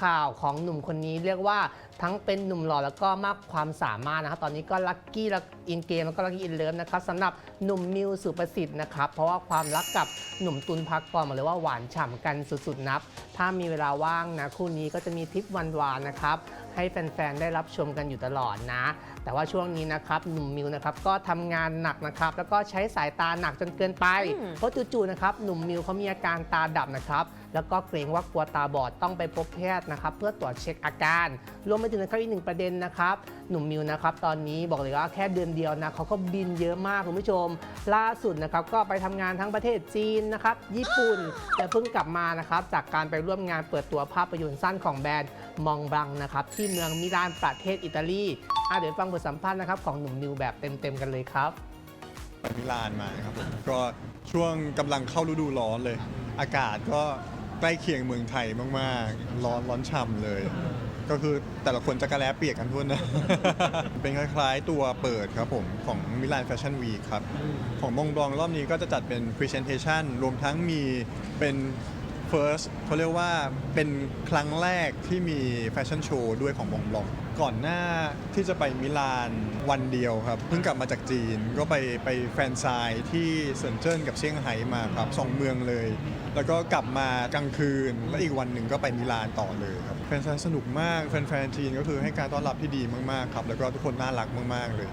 ข่าวของหนุ่มคนนี้เรียกว่าทั้งเป็นหนุ่มหล่อแล้วก็มากความสามารถนะครับตอนนี้ก็ลัคกี้อินเกมแล้วก็ลัคกี้อินเลิฟนะครับสำหรับหนุ่มมิวสุประสิทธิ์นะครับเพราะว่าความรักกับหนุ่มตุลพักกรมาเลยว่าหวานฉ่ำกันสุดๆนับ ถ้ามีเวลาว่างนะคู่นี้ก็จะมีทริปวันวานๆนะครับ ให้แฟนๆ ได้รับชมกันอยู่ตลอดนะ แต่ว่าช่วงนี้นะครับหนุ่มมิวนะครับก็ทำงานหนักนะครับ แล้วก็ใช้สายตาหนักจนเกินไป อืม เพราะจู่ๆนะครับหนุ่มมิวเขามีอาการตาดับนะครับ แล้วก็เกรงว่ากลัวตาบอดต้องไปพบแพทย์นะครับ เพื่อตรวจเช็คอาการ รวมไปถึงนะครับอีกหนึ่งประเด็นนะครับ หนุ่มมิวนะครับ ตอนนี้บอกเลยว่าแค่เดือนเดียวนะเขาก็บินเยอะมากคุณผู้ชม ล่าสุดนะครับก็ไปทำงานทั้งประเทศจีนนะครับ ญี่ปุ่นแต่เพิ่งกลับมานะครับจากการไปร่วมงานเปิดตัวภาพยนตร์สั้นของแบรนด์มองบังนะครับที่ที่เมืองมิลานประเทศอิตาลีอะเดี๋ยวฟังบทสัมภาษณ์นะครับของหนุ่มมิวแบบเต็มๆกันเลยครับ ไปมิลานมาครับผมก็ช่วงกำลังเข้าฤดูร้อนเลย อากาศก็ใกล้เคียงเมืองไทยมากๆ ร้อนร้อนฉ่ำเลย ก็คือแต่ละคนจะกระแลเปียกกันทุนนะ เป็นคล้ายๆตัวเปิดครับผม ของมิลานแฟชั่นวีครับ ของมงบลองรอบนี้ก็จะจัดเป็น Presentation รวมทั้งมีเป็น First เขาเรียกว่าเป็นครั้งแรกที่มีแฟชั่นโชว์ด้วยของมงบลองก่อนหน้าที่จะไปมิลานวันเดียวครับ เพิ่งกลับมาจากจีนก็ไปไปแฟนไซที่เซินเจิ้นกับเซี่ยงไฮ้มาครับสองเมืองเลย แล้วก็กลับมากลางคืน แล้วอีกวันหนึ่งก็ไปมิลานต่อเลยครับแฟนไซสนุกมากแฟนๆจีนก็คือให้การต้อนรับที่ดีมากๆครับแล้วก็ทุกคนน่ารักมาก ๆเลย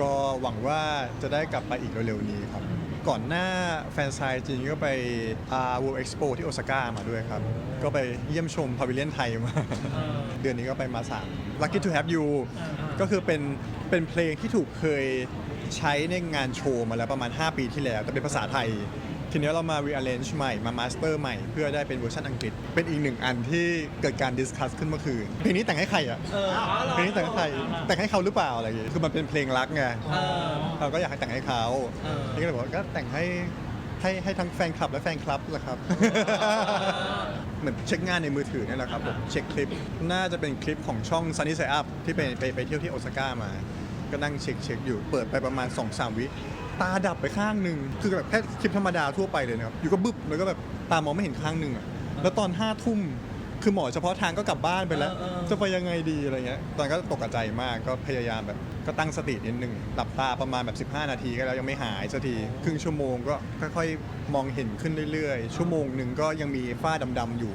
ก็หวังว่าจะได้กลับไปอีกเร็วๆนี้ครับ ก่อนหน้าแฟนไซน์จีนก็ไปอ่า World Expo ที่โอซาก้ามาด้วยครับ ก็ไปเยี่ยมชมพาวิเลียนไทยมา เดือนนี้ก็ไปมาสาม Lucky to have you ก็คือเป็นเป็นเพลงที่ถูกเคยใช้ในงานโชว์มาแล้วประมาณ 5 ปีที่แล้ว แต่เป็นภาษาไทย ทีนี้เรามา rearrange ใหม่ มา master ใหม่ เพื่อได้เป็นเวอร์ชันอังกฤษ เป็นอีกหนึ่งอันที่เกิดการ discuss ขึ้นเมื่อคืน เพลงนี้แต่งให้ใครอะเพลงนี้แต่งให้ใคร แต่งให้เขาหรือเปล่าอะไรอย่างงี้คือมันเป็นเพลงรักไงเราก็อยากให้แต่งให้เขาเออพี่ก็เลยบอกว่าก็แต่งให้ให้ให้ทั้งแฟนคลับและแฟนคลับแหละครับ เหมือนเช็คงานในมือถือนี่แหละครับผมเช็คคลิป น่าจะเป็นคลิปของช่อง Sunny Side Up ที่ไปไปไปเที่ยวที่โอซาก้ามา ก็นั่งเช็คเช็คอยู่เปิดไปประมาณ 2-3 วิตาดับไปข้างหนึ่งคือแบบแค่คลิปธรรมดาทั่วไปเลยนะครับอยู่ก็บึ๊บแล้วก็แบบตามองไม่เห็นข้างหนึ่งอะแล้วตอนห้าทุ่มคือหมอเฉพาะทางก็กลับบ้านไปแล้วเออเออจะไปยังไงดีอะไรเงี้ย ตอนนนก็ตกใจมากก็พยายามแบบก็ตั้งสตินิดนึงหลับตาประมาณแบบ 15 นาทีก็แล้วยังไม่หายสักที ครึ่งชั่วโมงก็ค่อยๆ มองเห็นขึ้นเรื่อยๆ ชั่วโมงหนึ่งก็ยังมีฝ้าดำๆอยู่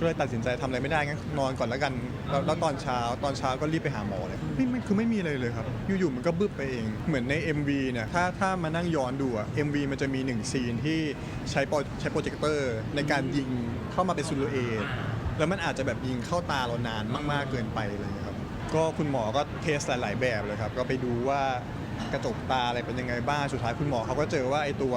ก็เลยตัดสินใจทำอะไรไม่ได้งั้นนอนก่อนแล้วกันแล้วแล้วตอนเช้าตอนเช้าก็รีบไปหาหมอเลยไม่ไม่คือไม่มีอะไรเลยครับ อยู่ๆมันก็บึ้บไปเองเหมือนใน MV เนี่ยถ้าถ้ามานั่งย้อนดูอะ MV มันจะมีหนึ่งซีนที่ใช้โปรใช้โปรเจคเตอร์ในการยิงเข้ามาเป็นซูลูเอตแล้วมันอาจจะแบบยิงเข้าตาเรานานมาก ๆ เกินไปอะไรอย่างเลยครับ ก็คุณหมอก็เทสหลาย ๆ แบบเลยครับ ก็ไปดูว่ากระจกตาอะไรเป็นยังไงบ้าง สุดท้ายคุณหมอเขาก็เจอว่าไอ้ตัว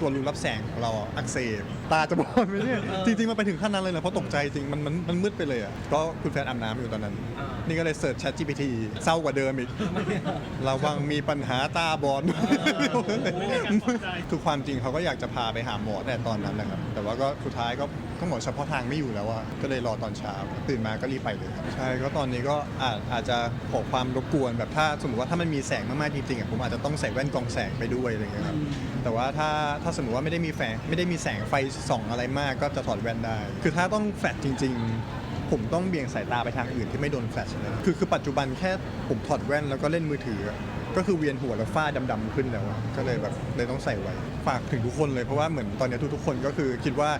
ตัวรูรับแสงของเราอะอักเสบตาจะบอดไหมเนี่ยจริงๆมันไปถึงขั้นนั้นเลยนะเพราะตกใจจริงมันมันมันมืดไปเลยอะก็คุณแฟนอาบน้ำอยู่ตอนนั้นอ่านี่ก็เลยเสิร์ช Chat GPT เศร้ากว่าเดิมอีกระวังมีปัญหาตาบอดคือความจริงเขาก็อยากจะพาไปหาหมอแต่ตอนนั้นแหละครับแต่ว่าก็สุดท้ายก็ ก็หมอเฉพาะทางไม่อยู่แล้วอะก็เลยรอตอนเช้าตื่นมาก็รีบไปเลยครับใช่ก็ตอนนี้ก็อาจอาจจะขอความรบกวนแบบถ้าสมมติว่าถ้ามันมีแสงมากๆจริงๆอะผมอาจจะต้องใส่แว่นกรองแสงไปด้วยอะไรเงี้ยครับแต่ว่าถ้าถ้าสมมติว่าไม่ได้มีแสงไม่ได้มีแสงไฟส่องอะไรมากก็จะถอดแว่นได้ คือถ้าต้องแฟลชจริง ๆผมต้องเบี่ยงสายตาไปทางอื่นที่ไม่โดนแฟลชเลยคือคือปัจจุบันแค่ผมถอดแว่นแล้วก็เล่นมือถือ ก็คือเวียนหัวแล้วฝ้าดำๆขึ้นแล้วอะก็เลยแบบเลยต้องใส่ไว้ฝากถึงทุกคนเลยเพราะว่าเหมือนตอนนี้ทุกๆคนก็คือคิดว่า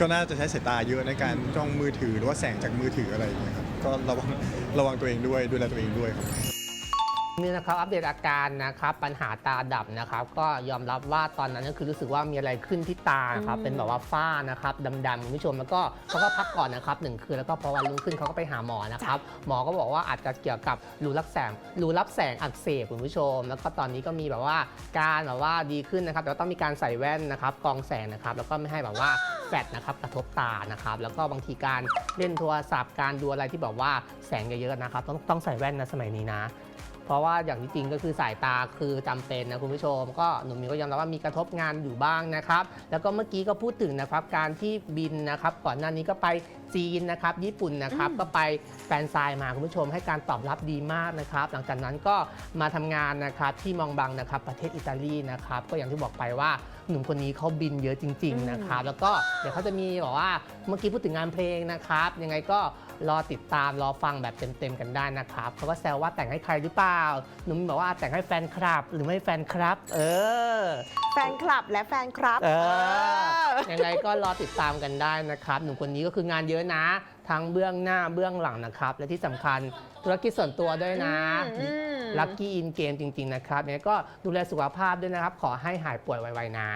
ก็น่าจะใช้สายตาเยอะในการจ้องมือถือหรือว่าแสงจากมือถืออะไรอย่างเงี้ยครับก็ระวังระวังตัวเองด้วยดูแลตัวเองด้วยครับ นี่นะครับอัปเดตอาการนะครับปัญหาตาดับนะครับ ก็ยอมรับว่าตอนนั้นก็คือรู้สึกว่ามีอะไรขึ้นที่ตานะครับอืมเป็นแบบว่าฝ้านะครับดำๆคุณผู้ชมแล้วก็เขาก็พักก่อนนะครับหนึ่งคืนแล้วก็พอวันรุ่งขึ้นเขาก็ไปหาหมอนะครับหมอก็บอกว่าอาจจะเกี่ยวกับรูรับแสงรูรับแสงอักเสบคุณผู้ชม แล้วก็ตอนนี้ก็มีแบบว่าการแบบว่าดีขึ้นนะครับแต่ว่าต้องมีการใส่แว่นนะครับกรองแสงนะครับแล้วก็ไม่ให้แบบว่าแฟลชนะครับกระทบตานะครับแล้วก็บางทีการเล่นโทรศัพท์การดูอะไรที่แบบว่าแสงเยอะๆนะครับต้องต้องใส่แว่นนะสมัยนี้นะ เพราะว่าอย่างที่จริงก็คือสายตาคือจำเป็นนะคุณผู้ชม ก็หนุ่มมิวก็ยอมรับว่ามีกระทบงานอยู่บ้างนะครับ แล้วก็เมื่อกี้ก็พูดถึงนะครับการที่บินนะครับ ก่อนหน้านี้ก็ไปจีนนะครับ ญี่ปุ่นนะครับก็ไปแฟนไซน์มาคุณผู้ชมให้การตอบรับดีมากนะครับ หลังจากนั้นก็มาทำงานนะครับที่มองบังนะครับประเทศอิตาลีนะครับก็อย่างที่บอกไปว่า หนุ่มคนนี้เขาบินเยอะจริง ๆ นะครับ แล้วก็เดี๋ยวเขาจะมีบอกว่าเมื่อกี้พูดถึงงานเพลงนะครับ ยังไงก็รอติดตามรอฟังแบบเต็มๆกันได้นะครับเขาก็แซวว่าแต่งให้ใครหรือเปล่า หนุ่มบอกว่าแต่งให้แฟนคลับ หรือไม่แฟนครับ เออ แฟนคลับและแฟนครับ เออเออยังไงก็รอติดตามกันได้นะครับ หนุ่มคนนี้ก็คืองานเยอะนะ ทั้งเบื้องหน้าเบื้องหลังนะครับ และที่สำคัญธุรกิจส่วนตัวด้วยนะ อืม ลัคกี้อินเกมจริง ๆ นะครับยังไงก็ดูแลสุขภาพด้วยนะครับ ขอให้หายป่วยไวๆนะ